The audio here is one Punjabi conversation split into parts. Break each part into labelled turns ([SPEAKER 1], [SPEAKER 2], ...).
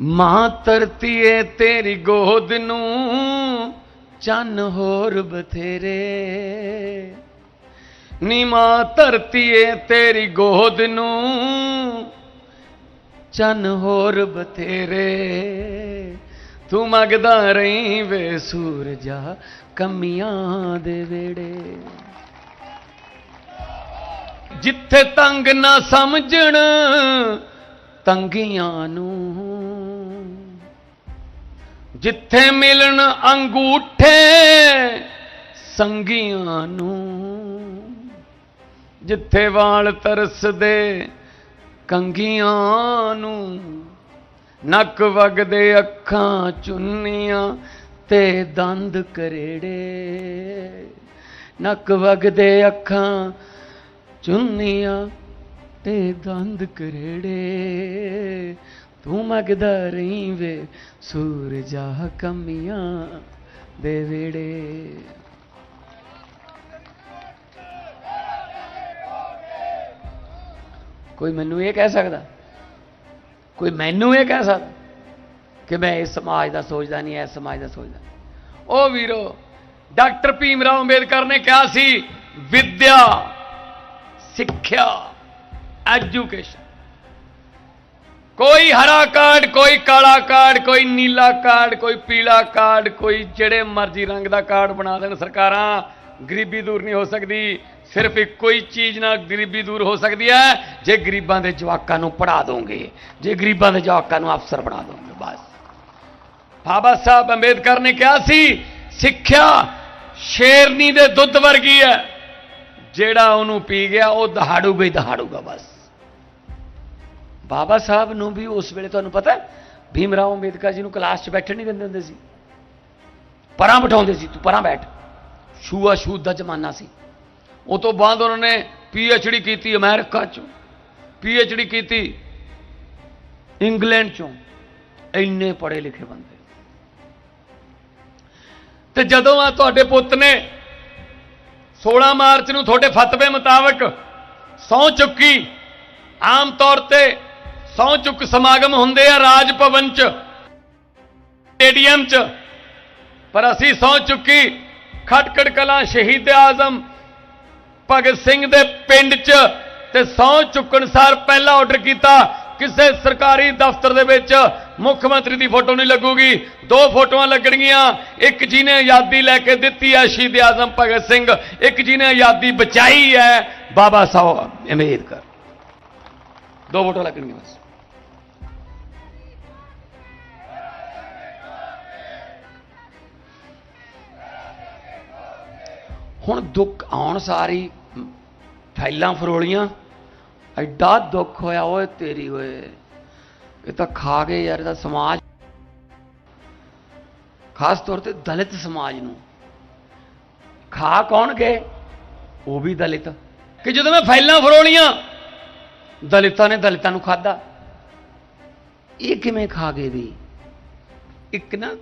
[SPEAKER 1] ਮਾਂ ਧਰਤੀਏ ਤੇਰੀ ਗੋਦ ਨੂੰ, ਚੰਨ ਹੋਰ ਬਥੇਰੇ। ਨੀ ਮਾਂ ਧਰਤੀਏ ਤੇਰੀ ਗੋਦ ਨੂੰ, ਚੰਨ ਹੋਰ ਬਥੇਰੇ। ਤੂੰ ਮੰਗਦਾ ਰਹੀ ਵੇ ਸੂਰਜਾ ਕਮੀਆਂ ਦੇ ਵੇੜੇ। ਜਿੱਥੇ ਤੰਗ ਨਾ ਸਮਝਣ, ਤੰਗੀਆਂ ਨੂੰ ਜਿੱਥੇ ਮਿਲਣ ਅੰਗੂਠੇ ਸੰਗੀਆਂ ਨੂੰ, ਜਿੱਥੇ ਵਾਲ ਤਰਸਦੇ ਕੰਗੀਆਂ ਨੂੰ, ਨੱਕ ਵਗਦੇ ਅੱਖਾਂ ਚੁੰਨੀਆਂ ਤੇ ਦੰਦ ਕਰੇੜੇ, ਨੱਕ ਵਗਦੇ ਅੱਖਾਂ ਚੁੰਨੀਆਂ ਤੇ ਦੰਦ ਕਰੇੜੇ। ਤੂੰ ਮੰਗਦਾ ਰਹੀ ਵੇ ਸੂਰਜਾ ਕਮੀਆਂ ਦੇ ਵੇੜੇ ਕੋਈ ਮੈਨੂੰ ਇਹ ਕਹਿ ਸਕਦਾ? ਕੋਈ ਮੈਨੂੰ ਇਹ ਕਹਿ ਸਕਦਾ ਕਿ ਮੈਂ ਇਸ ਸਮਾਜ ਦਾ ਸੋਚਦਾ ਨਹੀਂ, ਇਸ ਸਮਾਜ ਦਾ ਸੋਚਦਾ ਉਹ ਵੀਰੋ, ਡਾਕਟਰ ਭੀਮ ਰਾਓ ਅੰਬੇਦਕਰ ਨੇ ਕਿਹਾ ਸੀ, ਵਿਦਿਆ, ਸਿੱਖਿਆ, ਐਜੂਕੇਸ਼ਨ। ਕੋਈ ਹਰਾ ਕਾਰਡ, ਕੋਈ ਕਾਲਾ ਕਾਰਡ, ਕੋਈ ਨੀਲਾ ਕਾਰਡ, ਕੋਈ ਪੀਲਾ ਕਾਰਡ, ਕੋਈ ਜਿਹੜੇ ਮਰਜ਼ੀ ਰੰਗ ਦਾ ਕਾਰਡ ਬਣਾ ਦੇਣ ਸਰਕਾਰਾਂ, ਗਰੀਬੀ ਦੂਰ ਨਹੀਂ ਹੋ ਸਕਦੀ। ਸਿਰਫ ਇੱਕੋ ਹੀ ਚੀਜ਼ ਨਾਲ ਗਰੀਬੀ ਦੂਰ ਹੋ ਸਕਦੀ ਹੈ, ਜੇ ਗਰੀਬਾਂ ਦੇ ਜਵਾਕਾਂ ਨੂੰ ਪੜ੍ਹਾ ਦੋਗੇ, ਜੇ ਗਰੀਬਾਂ ਦੇ ਜਵਾਕਾਂ ਨੂੰ ਅਫਸਰ ਬਣਾ ਦੋਗੇ, ਬਸ। ਬਾਬਾ ਸਾਹਿਬ ਅੰਬੇਦਕਰ ਨੇ ਕਿਹਾ ਸੀ, ਸਿੱਖਿਆ ਸ਼ੇਰਨੀ ਦੇ ਦੁੱਧ ਵਰਗੀ ਹੈ, ਜਿਹੜਾ ਉਹਨੂੰ ਪੀ ਗਿਆ, ਉਹ ਦਹਾੜੂਗਾ ਹੀ ਦਹਾੜੂਗਾ ਬਸ। ਬਾਬਾ ਸਾਹਿਬ ਨੂੰ ਵੀ ਉਸ ਵੇਲੇ ਤੁਹਾਨੂੰ ਪਤਾ ਹੈ, ਭੀਮ ਰਾਓ ਅੰਬੇਦਕਰ ਜੀ ਨੂੰ ਕਲਾਸ 'ਚ ਬੈਠਣ ਨਹੀਂ ਦਿੰਦੇ ਹੁੰਦੇ ਸੀ। ਪਰਾਂ ਬਿਠਾਉਂਦੇ ਸੀ, ਤੂੰ ਪਰਾਂ ਬੈਠ। ਛੂਆ ਛੂਤ ਦਾ ਜ਼ਮਾਨਾ ਸੀ। ਉਹ ਤੋਂ ਬਾਅਦ ਉਹਨਾਂ ਨੇ ਪੀ ਐਚ ਡੀ ਕੀਤੀ ਅਮਰੀਕਾ 'ਚੋਂ ਪੀ ਐਚ ਡੀ ਕੀਤੀ ਇੰਗਲੈਂਡ 'ਚੋਂ। ਇੰਨੇ ਪੜ੍ਹੇ ਲਿਖੇ ਬੰਦੇ। ਤੇ ਜਦੋਂ ਆ ਤੁਹਾਡੇ ਪੁੱਤ ਨੇ 16 ਮਾਰਚ ਨੂੰ ਤੁਹਾਡੇ ਫਤਵੇ ਮੁਤਾਬਕ ਸਹੁੰ ਚੁੱਕੀ, ਆਮ ਤੌਰ ਤੇ ਸਹੁੰ ਚੁੱਕ ਸਮਾਗਮ ਹੁੰਦੇ ਆ ਰਾਜ ਭਵਨ ਚ ਸਟੇਡੀਅਮ ਚ। ਪਰ ਅਸੀਂ ਸਹੁੰ ਚੁੱਕੀ ਖਟਕੜ ਕਲਾਂ ਸ਼ਹੀਦ ਆਜ਼ਮ, ਭਗਤ ਸਿੰਘ ਦੇ ਪਿੰਡ 'ਚ ਤੇ ਸਹੁੰ ਚੁੱਕਣ ਸਾਰ ਪਹਿਲਾ ਆਰਡਰ ਕੀਤਾ। ਕਿਸੇ ਸਰਕਾਰੀ ਦਫ਼ਤਰ ਦੇ ਵਿੱਚ ਮੁੱਖ ਮੰਤਰੀ ਦੀ ਫੋਟੋ ਨਹੀਂ ਲੱਗੂਗੀ। ਦੋ ਫੋਟੋਆਂ ਲੱਗਣਗੀਆਂ। ਇੱਕ ਜੀ ਨੇ ਆਜ਼ਾਦੀ ਲੈ ਕੇ ਦਿੱਤੀ ਹੈ ਸ਼ਹੀਦ ਆਜ਼ਮ ਭਗਤ ਸਿੰਘ, ਇੱਕ ਜੀ ਨੇ ਆਜ਼ਾਦੀ ਬਚਾਈ ਹੈ। ਬਾਬਾ ਸਾਹਿਬ ਅੰਬੇਦਕਰ। ਦੋ ਫੋਟੋ ਲੱਗਣਗੀਆਂ ਬਸ। ਹੁਣ ਦੁੱਖ ਆਉਣ ਸਾਰੀ ਫੈਲਾਂ ਫਰੋਲੀਆਂ, ਐਡਾ ਦੁੱਖ ਹੋਇਆ, ਓਏ ਤੇਰੀ, ਓਏ। ਇਹ ਤਾਂ ਖਾ ਗਏ ਯਾਰ ਇਹਦਾ ਸਮਾਜ। ਖਾਸ ਤੌਰ ਤੇ ਦਲਿਤ ਸਮਾਜ ਨੂੰ। ਖਾ ਕੌਣ ਗਏ? ਉਹ ਵੀ ਦਲਿਤ। ਕਿ ਜਦੋਂ ਮੈਂ ਫਾਈਲਾਂ ਫਰੋਲੀਆਂ, ਦਲਿਤਾਂ ਨੇ ਦਲਿਤਾਂ ਨੂੰ ਖਾਦਾ ਇਹ ਕਿਵੇਂ ਖਾ ਗਏ ਵੀ? ਇੱਕ ਨਾ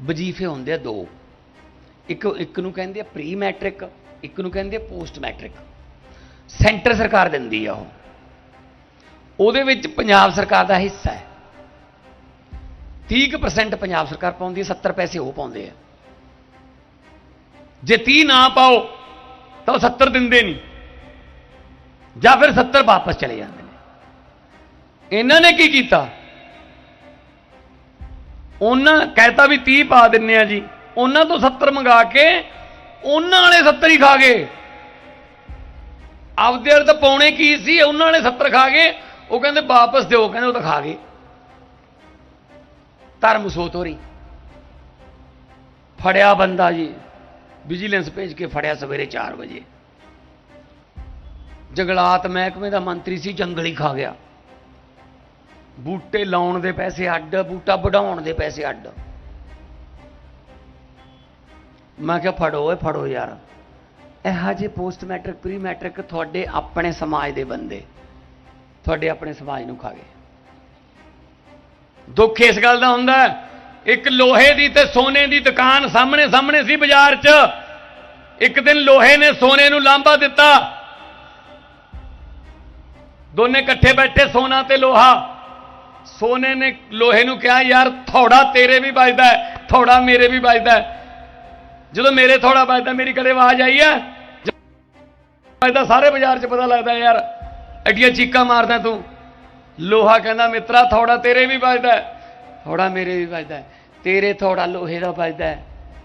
[SPEAKER 1] ਵਜੀਫੇ ਹੁੰਦੇ ਆ ਦੋ। ਇੱਕ ਇੱਕ ਨੂੰ ਕਹਿੰਦੇ ਆ ਪ੍ਰੀ ਮੈਟ੍ਰਿਕ ਇੱਕ ਨੂੰ ਕਹਿੰਦੇ ਆ ਪੋਸਟ ਮੈਟ੍ਰਿਕ ਸੈਂਟਰ ਸਰਕਾਰ ਦਿੰਦੀ ਆ ਉਹ। ਉਹਦੇ ਵਿੱਚ ਪੰਜਾਬ ਸਰਕਾਰ ਦਾ ਹਿੱਸਾ ਹੈ। 30% ਪੰਜਾਬ ਸਰਕਾਰ ਪਾਉਂਦੀ ਹੈ 70 ਪੈਸੇ ਉਹ ਪਾਉਂਦੇ ਆ। ਜੇ 30 ਨਾ ਪਾਓ, ਤਾਂ ਉਹ 70 ਦਿੰਦੇ ਨਹੀਂ। ਜਾਂ ਫਿਰ 70 ਵਾਪਸ ਚਲੇ ਜਾਂਦੇ ਨੇ। ਇਹਨਾਂ ਨੇ ਕੀ ਕੀਤਾ? ਉਹਨਾਂ ਕਹਿਤਾ ਵੀ 30 ਪਾ ਦਿੰਨੇ ਆ ਜੀ। ਉਹਨਾਂ ਤੋਂ 70 ਮੰਗਾ ਕੇ ਉਹਨਾਂ ਵਾਲੇ 70 ਹੀ ਖਾ ਗਏ। ਆਪਦੇ ਵਾਲੇ ਤਾਂ ਪਾਉਣੇ ਕੀ ਸੀ, ਉਹਨਾਂ ਵਾਲੇ 70 ਖਾ ਗਏ। ਉਹ ਕਹਿੰਦੇ ਵਾਪਸ ਦਿਓ, ਕਹਿੰਦੇ ਉਹ ਤਾਂ ਖਾ ਗਏ। ਧਰਮ ਸੋਤੋਰੀ ਫੜਿਆ ਬੰਦਾ ਜੀ ਵਿਜੀਲੈਂਸ ਭੇਜ ਕੇ ਫੜਿਆ ਸਵੇਰੇ 4 ਵਜੇ। ਜੰਗਲਾਤ ਮਹਿਕਮੇ ਦਾ ਮੰਤਰੀ ਸੀ, ਜੰਗਲ ਹੀ ਖਾ ਗਿਆ। ਬੂਟੇ ਲਾਉਣ ਦੇ ਪੈਸੇ ਅੱਡ, ਬੂਟਾ ਵਢਾਉਣ ਦੇ ਪੈਸੇ ਅੱਡ। ਮੈਂ ਕਿਹਾ, ਫੜੋ ਓਏ, ਫੜੋ ਯਾਰ। ਇਹੋ ਜਿਹੇ ਪੋਸਟ ਮੈਟ੍ਰਿਕ ਪ੍ਰੀ ਮੈਟ੍ਰਿਕ ਤੁਹਾਡੇ ਆਪਣੇ ਸਮਾਜ ਦੇ ਬੰਦੇ, ਤੁਹਾਡੇ ਆਪਣੇ ਸਮਾਜ ਨੂੰ ਖਾ ਗਏ। ਦੁੱਖ ਇਸ ਗੱਲ ਦਾ ਹੁੰਦਾ ਇੱਕ ਲੋਹੇ ਦੀ ਤੇ ਸੋਨੇ ਦੀ ਦੁਕਾਨ ਸਾਹਮਣੇ ਸਾਹਮਣੇ ਸੀ ਬਾਜ਼ਾਰ 'ਚ। ਇੱਕ ਦਿਨ ਲੋਹੇ ਨੇ ਸੋਨੇ ਨੂੰ ਲਾਂਭਾ ਦਿੱਤਾ। ਦੋਨੇ ਇਕੱਠੇ ਬੈਠੇ ਸੋਨਾ ਤੇ ਲੋਹਾ। ਸੋਨੇ ਨੇ ਲੋਹੇ ਨੂੰ ਕਿਹਾ, ਯਾਰ, ਥੋੜਾ ਤੇਰੇ ਵੀ ਵੱਜਦਾ ਥੋੜਾ ਮੇਰੇ ਵੀ ਵੱਜਦਾ ਜਦੋਂ ਮੇਰੇ ਥੋੜਾ ਵੱਜਦਾ, ਮੇਰੀ ਕਦੇ ਆਵਾਜ਼ ਆਈ ਹੈ? ਵੱਜਦਾ, ਸਾਰੇ ਬਾਜ਼ਾਰ 'ਚ ਪਤਾ ਲੱਗਦਾ ਯਾਰ, ਐਡੀਆਂ ਚੀਕਾਂ ਮਾਰਦਾ ਤੂੰ। ਲੋਹਾ ਕਹਿੰਦਾ, ਮਿੱਤਰਾ, ਥੋੜਾ ਤੇਰੇ ਵੀ ਵੱਜਦਾ ਥੋੜਾ ਮੇਰੇ ਵੀ ਵੱਜਦਾ ਤੇਰੇ ਥੋੜਾ ਲੋਹੇ ਦਾ ਵੱਜਦਾ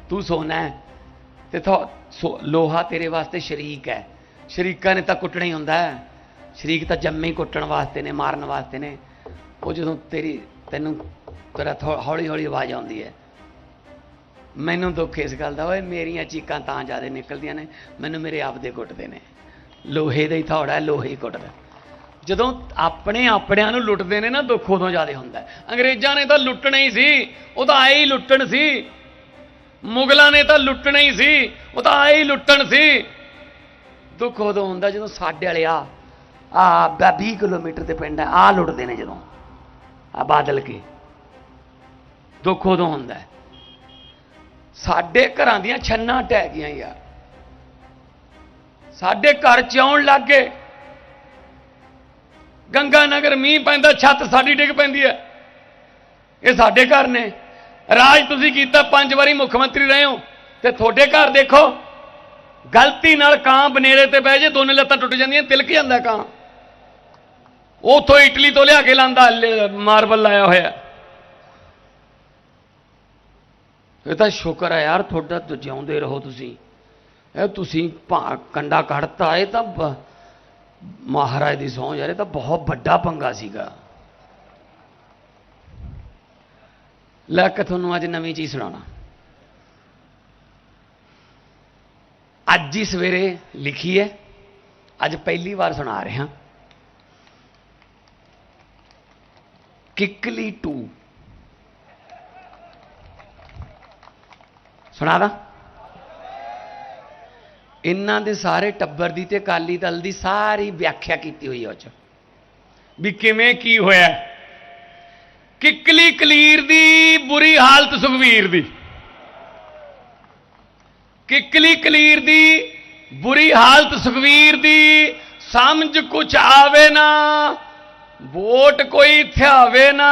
[SPEAKER 1] ਤੂੰ ਸੋਨਾ ਹੈ। ਤੇ ਥੋ- ਸੋ- ਲੋਹਾ ਤੇਰੇ ਵਾਸਤੇ ਸ਼ਰੀਕ ਹੈ। ਸ਼ਰੀਕਾਂ ਨੇ ਤਾਂ ਕੁੱਟਣਾ ਹੀ ਹੁੰਦਾ ਹੈ। ਸ਼ਰੀਕ ਤਾਂ ਜੰਮੇ ਹੀ ਕੁੱਟਣ ਵਾਸਤੇ ਨੇ, ਮਾਰਨ ਵਾਸਤੇ ਨੇ। ਉਹ ਜਦੋਂ ਤੇਰੀ, ਤੈਨੂੰ ਤੇਰਾ ਹੌਲੀ ਹੌਲੀ ਆਵਾਜ਼ ਆਉਂਦੀ ਹੈ ਮੈਨੂੰ ਦੁੱਖ ਇਸ ਗੱਲ ਦਾ, ਓਏ ਮੇਰੀਆਂ ਚੀਕਾਂ ਤਾਂ ਜ਼ਿਆਦਾ ਨਿਕਲਦੀਆਂ ਨੇ, ਮੈਨੂੰ ਮੇਰੇ ਆਪ ਦੇ ਕੁੱਟਦੇ ਨੇ। ਲੋਹੇ ਦਾ ਹੀ ਥੌੜਾ, ਲੋਹੇ ਹੀ ਕੁੱਟਦਾ। ਜਦੋਂ ਆਪਣੇ ਆਪਣਿਆਂ ਨੂੰ ਲੁੱਟਦੇ ਨੇ ਨਾ, ਦੁੱਖ ਉਦੋਂ ਜ਼ਿਆਦਾ ਹੁੰਦਾ। ਅੰਗਰੇਜ਼ਾਂ ਨੇ ਤਾਂ ਲੁੱਟਣਾ ਹੀ ਸੀ, ਉਹ ਤਾਂ ਆਏ ਹੀ ਲੁੱਟਣ ਸੀ। ਮੁਗਲਾਂ ਨੇ ਤਾਂ ਲੁੱਟਣਾ ਹੀ ਸੀ, ਉਹ ਤਾਂ ਆਏ ਹੀ ਲੁੱਟਣ ਸੀ। ਦੁੱਖ ਉਦੋਂ ਹੁੰਦਾ ਜਦੋਂ ਸਾਡੇ ਵਾਲੇ ਆ ਆ 20 ਕਿਲੋਮੀਟਰ ਤੇ ਪਿੰਡ ਹੈ ਆ ਲੁੱਟਦੇ ਨੇ ਜਦੋਂ। ਆ ਬਾਦਲ ਕੇ। ਦੁੱਖ ਉਦੋਂ ਹੁੰਦਾ। ਸਾਡੇ ਘਰਾਂ ਦੀਆਂ ਛੰਨਾਂ ਟਹਿ ਗਈਆਂ ਯਾਰ। ਸਾਡੇ ਘਰ ਚ ਆਉਣ ਲੱਗ ਗਏ। ਗੰਗਾ ਨਗਰ ਮੀਂਹ ਪੈਂਦਾ, ਛੱਤ ਸਾਡੀ ਡਿੱਗ ਪੈਂਦੀ ਹੈ। ਇਹ ਸਾਡੇ ਘਰ ਨੇ। ਰਾਜ ਤੁਸੀਂ ਕੀਤਾ, ਪੰਜ ਵਾਰੀ ਮੁੱਖ ਮੰਤਰੀ ਰਹੇ ਹੋ ਤੇ ਤੁਹਾਡੇ ਘਰ ਦੇਖੋ, ਗਲਤੀ ਨਾਲ ਕਾਂ ਬਨੇਰੇ ਤੇ ਬਹਿ ਜੇ, ਦੋਨੇ ਲੱਤਾਂ ਟੁੱਟ ਜਾਂਦੀਆਂ, ਤਿਲਕ ਜਾਂਦਾ ਕਾਂ। ਉਥੋਂ ਇਟਲੀ ਤੋਂ ਲਿਆ ਕੇ ਲਾਂਦਾ ਮਾਰਬਲ ਲਾਇਆ ਹੋਇਆ। ਇਹ ਤਾਂ ਸ਼ੁਕਰ ਹੈ ਯਾਰ, ਤੁਹਾਡਾ ਤਾਂ ਜਿਉਂਦੇ ਰਹੋ ਤੁਸੀਂ। ਇਹ ਤੁਸੀਂ ਭਾ, ਕੰਡਾ ਕੱਢਤਾ, ਇਹ ਤਾਂ ਮਹਾਰਾਜ ਦੀ ਸਹੁੰ ਯਾਰ, ਇਹ ਤਾਂ ਬਹੁਤ ਵੱਡਾ ਪੰਗਾ ਸੀਗਾ। ਲੈ ਕੇ ਤੁਹਾਨੂੰ ਅੱਜ ਨਵੀਂ ਚੀਜ਼ ਸੁਣਾਉਣਾ। ਅੱਜ ਹੀ ਸਵੇਰੇ ਲਿਖੀ ਹੈ, ਅੱਜ ਪਹਿਲੀ ਵਾਰ ਸੁਣਾ ਰਿਹਾ। ਕਿਕਲੀ 2 ਸੁਣਾਦਾ ਇਹਨਾਂ ਦੇ ਸਾਰੇ ਟੱਬਰ ਦੀ ਤੇ ਅਕਾਲੀ ਦਲ ਦੀ ਸਾਰੀ ਵਿਆਖਿਆ ਕੀਤੀ ਹੋਈ ਉਹ ਚ। ਵੀ ਕਿਵੇਂ ਕੀ ਹੋਇਆ? ਕਿਕਲੀ ਕਲੀਰ ਦੀ, ਬੁਰੀ ਹਾਲਤ ਸੁਖਵੀਰ ਦੀ। ਕਿਕਲੀ ਕਲੀਰ ਦੀ, ਬੁਰੀ ਹਾਲਤ ਸੁਖਵੀਰ ਦੀ, ਸਮਝ ਕੁਛ ਆਵੇ ਨਾ, ਵੋਟ ਕੋਈ ਥਿਆਵੇ ਨਾ।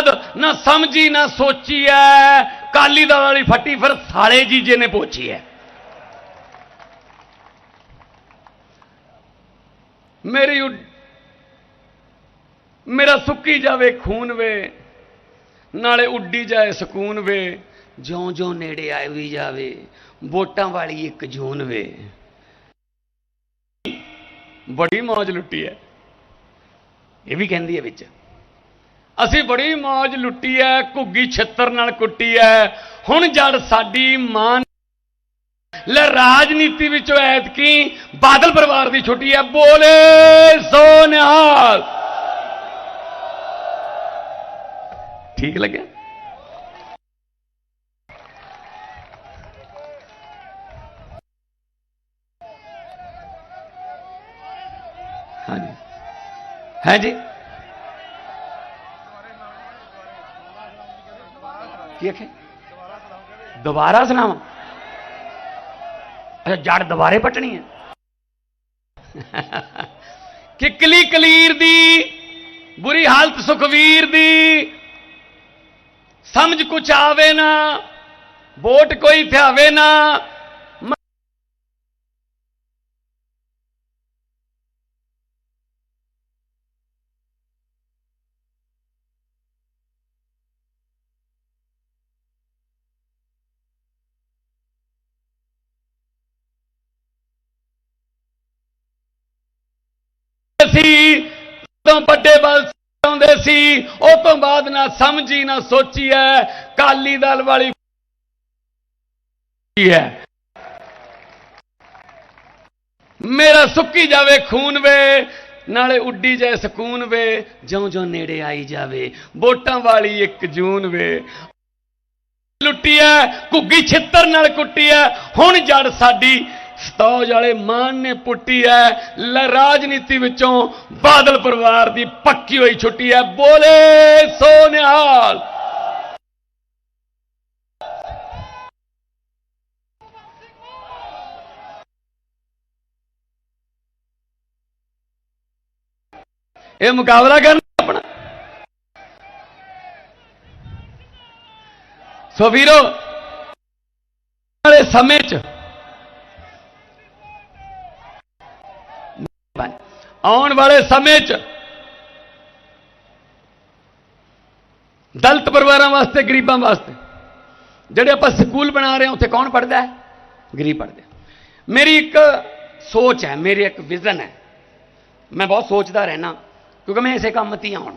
[SPEAKER 1] ਤੋਂ ਨਾ ਸਮਝੀ, ਨਾ ਸੋਚੀ ਐ। ਕਾਲੀ ਦਲ ਵਾਲੀ ਫੱਟੀ ਫਿਰ ਸਾਲੇ ਜੀਜੇ ਨੇ ਪੋਚੀ ਐ। ਮੇਰੀ ਉਡ- ਮੇਰਾ ਸੁੱਕੀ ਜਾਵੇ, ਖੂਨ ਵੇ। ਨਾਲੇ ਉੱਡੀ ਜਾਏ, ਸਕੂਨ ਵੇ। ਜਿਉਂ-ਜਿਉਂ ਨੇੜੇ ਆਈ ਵੀ ਜਾਵੇ, ਵੋਟਾਂ ਵਾਲੀ ਇੱਕ ਜੂਨ ਵੇ। ਬੜੀ ਮੌਜ ਲੁੱਟੀ ਐ। ਇਹ ਵੀ ਕਹਿੰਦੀ ਹੈ ਵਿੱਚ। ਅਸੀਂ ਬੜੀ ਮੌਜ ਲੁੱਟੀ ਐ, ਘੁੱਗੀ ਛਿੱਤਰ ਨਾਲ ਕੁੱਟੀ ਐ। ਹੁਣ ਜੜ ਸਾਡੀ ਮਾਂ ਲੈ ਰਾਜਨੀਤੀ ਵਿੱਚੋਂ ਐਤਕੀ ਬਾਦਲ ਪਰਿਵਾਰ ਦੀ ਛੁੱਟੀ ਐ, ਬੋਲੇ ਸੋ ਨਿਹਾਲ ਠੀਕ ਲੱਗਿਆ? ਹਾਂਜੀ। ਹੈ ਜੀ? ਕੀ? ਆਖੇ ਦੁਬਾਰਾ ਸੁਣਾਵਾਂ? ਅੱਛਾ, ਜੜ ਦੁਬਾਰੇ ਪਟਣੀ ਹੈ। ਕਿਕਲੀ ਕਲੀਰ ਦੀ, ਬੁਰੀ ਹਾਲਤ ਸੁਖਵੀਰ ਦੀ, ਸਮਝ ਕੁਛ ਆਵੇ ਨਾ, ਵੋਟ ਕੋਈ ਥਿਆਵੇ ਨਾ ਸੀ। ਤੋਂ ਵੱਡੇ ਬਲ ਆਉਂਦੇ ਸੀ, ਉਹ ਤੋਂ ਬਾਅਦ ਨਾ ਸਮਝੀ, ਨਾ ਸੋਚੀ ਹੈ ਕਾਲੀ ਦਲ ਵਾਲੀ ਹੈ ਮੇਰਾ ਸੁੱਕੀ ਜਾਵੇ, ਖੂਨ ਵੇ। ਨਾਲੇ ਉੱਡੀ ਜਾਏ, ਸਕੂਨ ਵੇ। ਜਿਉਂ ਜਿਉਂ ਨੇੜੇ ਆਈ ਜਾਵੇ, ਵੋਟਾਂ ਵਾਲੀ ਇੱਕ ਜੂਨ ਵੇ। ਲੁੱਟੀ ਐ, ਘੁੱਗੀ ਛਿੱਤਰ ਨਾਲ ਕੁੱਟੀ ਐ। ਹੁਣ ਜੜ ਸਾਡੀ ਸਤੌਜ ਵਾਲੇ ਮਾਨ ਨੇ ਪੁੱਟੀ ਹੈ ਲੈ ਰਾਜਨੀਤੀ ਵਿੱਚੋਂ ਬਾਦਲ ਪਰਿਵਾਰ ਦੀ ਪੱਕੀ ਹੋਈ ਛੁੱਟੀ ਹੈ ਬੋਲੇ ਸੋ ਨਿਹਾਲ ਇਹ ਮੁਕਾਬਲਾ ਕਰਨਾ ਆਪਣਾ। ਸੋ ਵੀਰੋ ਵਾਲੇ ਸਮੇਂ 'ਚ ਆਉਣ ਵਾਲੇ ਸਮੇਂ 'ਚ ਦਲਿਤ ਪਰਿਵਾਰਾਂ ਵਾਸਤੇ, ਗਰੀਬਾਂ ਵਾਸਤੇ। ਜਿਹੜੇ ਆਪਾਂ ਸਕੂਲ ਬਣਾ ਰਹੇ ਹਾਂ, ਉੱਥੇ ਕੌਣ ਪੜਦਾ ਹੈ? ਗਰੀਬ ਪੜਦੇ ਮੇਰੀ ਇੱਕ ਸੋਚ ਹੈ, ਮੇਰੀ ਇੱਕ ਵਿਜ਼ਨ ਹੈ। ਮੈਂ ਬਹੁਤ ਸੋਚਦਾ ਰਹਿਣਾ ਕਿਉਂਕਿ ਮੈਂ ਇਸੇ ਕੰਮ ਤੇ ਹੀ ਹਾਂ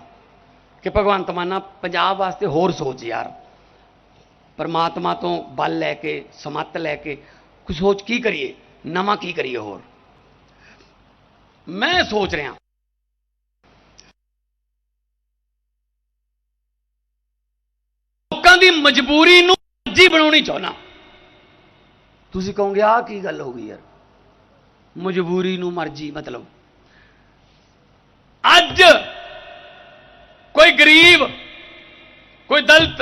[SPEAKER 1] ਕਿ ਭਗਵੰਤ ਮਾਨਾ ਪੰਜਾਬ ਵਾਸਤੇ ਹੋਰ ਸੋਚ ਯਾਰ। ਪਰਮਾਤਮਾ ਤੋਂ ਬਲ ਲੈ ਕੇ, ਸਮੱਤ ਲੈ ਕੇ ਕੁਝ ਸੋਚ ਕੀ ਕਰੀਏ? ਨਵਾਂ ਕੀ ਕਰੀਏ ਹੋਰ? ਮੈਂ ਸੋਚ ਰਿਹਾ ਲੋਕਾਂ ਦੀ ਮਜਬੂਰੀ ਨੂੰ ਜੀ ਬਣਾਉਣੀ ਚਾਹੁੰਦਾ ਤੁਸੀਂ ਕਹੋਗੇ, ਆਹ ਕੀ ਗੱਲ ਹੋ ਗਈ ਯਾਰ? ਮਜਬੂਰੀ ਨੂੰ ਮਰਜ਼ੀ, ਮਤਲਬ। ਅੱਜ ਕੋਈ ਗਰੀਬ, ਕੋਈ ਦਲਿਤ,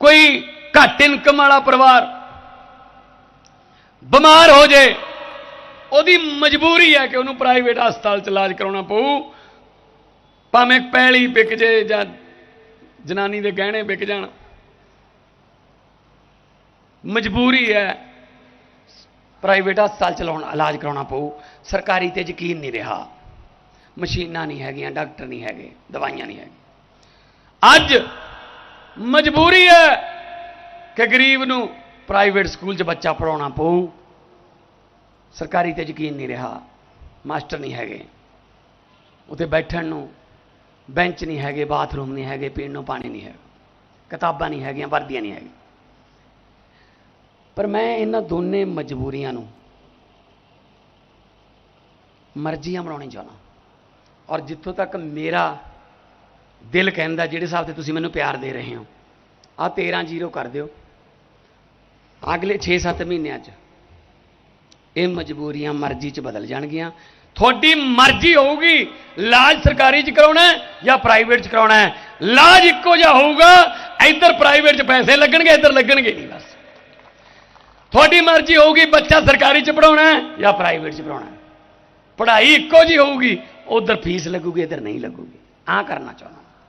[SPEAKER 1] ਕੋਈ ਘੱਟ ਇਨਕਮ ਵਾਲਾ ਪਰਿਵਾਰ ਬਿਮਾਰ ਹੋ ਜਾਏ ਉਹਦੀ ਮਜਬੂਰੀ ਹੈ ਕਿ ਉਹਨੂੰ ਪ੍ਰਾਈਵੇਟ ਹਸਪਤਾਲ ਚ ਇਲਾਜ ਕਰਾਉਣਾ ਪਊ। ਭਾਵੇਂ ਪੈਲੀ ਵਿਕ ਜੇ ਜਾਂ ਜਨਾਨੀ ਦੇ ਗਹਿਣੇ ਵਿਕ ਜਾਣ। ਮਜਬੂਰੀ ਹੈ ਪ੍ਰਾਈਵੇਟ ਹਸਪਤਾਲ ਚਲਾਉਣ ਇਲਾਜ ਕਰਾਉਣਾ ਪਊ। ਸਰਕਾਰੀ ਤੇ ਯਕੀਨ ਨਹੀਂ ਰਿਹਾ। ਮਸ਼ੀਨਾਂ ਨਹੀਂ ਹੈਗੀਆਂ, ਡਾਕਟਰ ਨਹੀਂ ਹੈਗੇ, ਦਵਾਈਆਂ ਨਹੀਂ ਹੈਗੀਆਂ। ਅੱਜ ਮਜਬੂਰੀ ਹੈ ਕਿ ਗਰੀਬ ਨੂੰ ਪ੍ਰਾਈਵੇਟ ਸਕੂਲ 'ਚ ਬੱਚਾ ਪੜਾਉਣਾ ਪਊ। ਸਰਕਾਰੀ ਤੇ ਯਕੀਨ ਨਹੀਂ ਰਿਹਾ। ਮਾਸਟਰ ਨਹੀਂ ਹੈਗੇ। ਉੱਥੇ ਬੈਠਣ ਨੂੰ ਬੈਂਚ ਨਹੀਂ ਹੈਗੇ, ਬਾਥਰੂਮ ਨਹੀਂ ਹੈਗੇ, ਪੀਣ ਨੂੰ ਪਾਣੀ ਨਹੀਂ ਹੈ ਕਿਤਾਬਾਂ ਨਹੀਂ ਹੈਗੀਆਂ, ਵਰਦੀਆਂ ਨਹੀਂ ਹੈਗੀਆਂ। ਪਰ ਮੈਂ ਇਹਨਾਂ ਦੋਨੇ ਮਜਬੂਰੀਆਂ ਨੂੰ ਮਰਜ਼ੀਆਂ ਬਣਾਉਣੀ ਚਾਹੁੰਦਾ। ਔਰ ਜਿੱਥੋਂ ਤੱਕ ਮੇਰਾ ਦਿਲ ਕਹਿੰਦਾ, ਜਿਹੜੇ ਹਿਸਾਬ ਤੇ ਤੁਸੀਂ ਮੈਨੂੰ ਪਿਆਰ ਦੇ ਰਹੇ ਹੋ ਆ 13 ਜ਼ੀਰੋ ਕਰ ਦਿਓ। ਅਗਲੇ 6-7 ਮਹੀਨਿਆਂ 'ਚ ਇਹ ਮਜਬੂਰੀਆਂ ਮਰਜ਼ੀ 'ਚ ਬਦਲ ਜਾਣਗੀਆਂ। ਤੁਹਾਡੀ ਮਰਜ਼ੀ ਹੋਊਗੀ, ਇਲਾਜ ਸਰਕਾਰੀ 'ਚ ਕਰਾਉਣਾ ਜਾਂ ਪ੍ਰਾਈਵੇਟ 'ਚ ਕਰਾਉਣਾ ਹੈ? ਇਲਾਜ ਇੱਕੋ ਜਿਹਾ ਹੋਊਗਾ, ਇੱਧਰ ਪ੍ਰਾਈਵੇਟ 'ਚ ਪੈਸੇ ਲੱਗਣਗੇ, ਇੱਧਰ ਲੱਗਣਗੇ ਨਹੀਂ ਬਸ। ਤੁਹਾਡੀ ਮਰਜ਼ੀ ਹੋਊਗੀ, ਬੱਚਾ ਸਰਕਾਰੀ 'ਚ ਪੜਾਉਣਾ ਹੈ ਜਾਂ ਪ੍ਰਾਈਵੇਟ 'ਚ ਪੜਾਉਣਾ ਹੈ? ਪੜ੍ਹਾਈ ਇੱਕੋ ਜੀ ਹੋਊਗੀ, ਉਧਰ ਫੀਸ ਲੱਗੂਗੀ, ਇੱਧਰ ਨਹੀਂ ਲੱਗੂਗੀ। ਆ ਕਰਨਾ ਚਾਹੁੰਦਾ।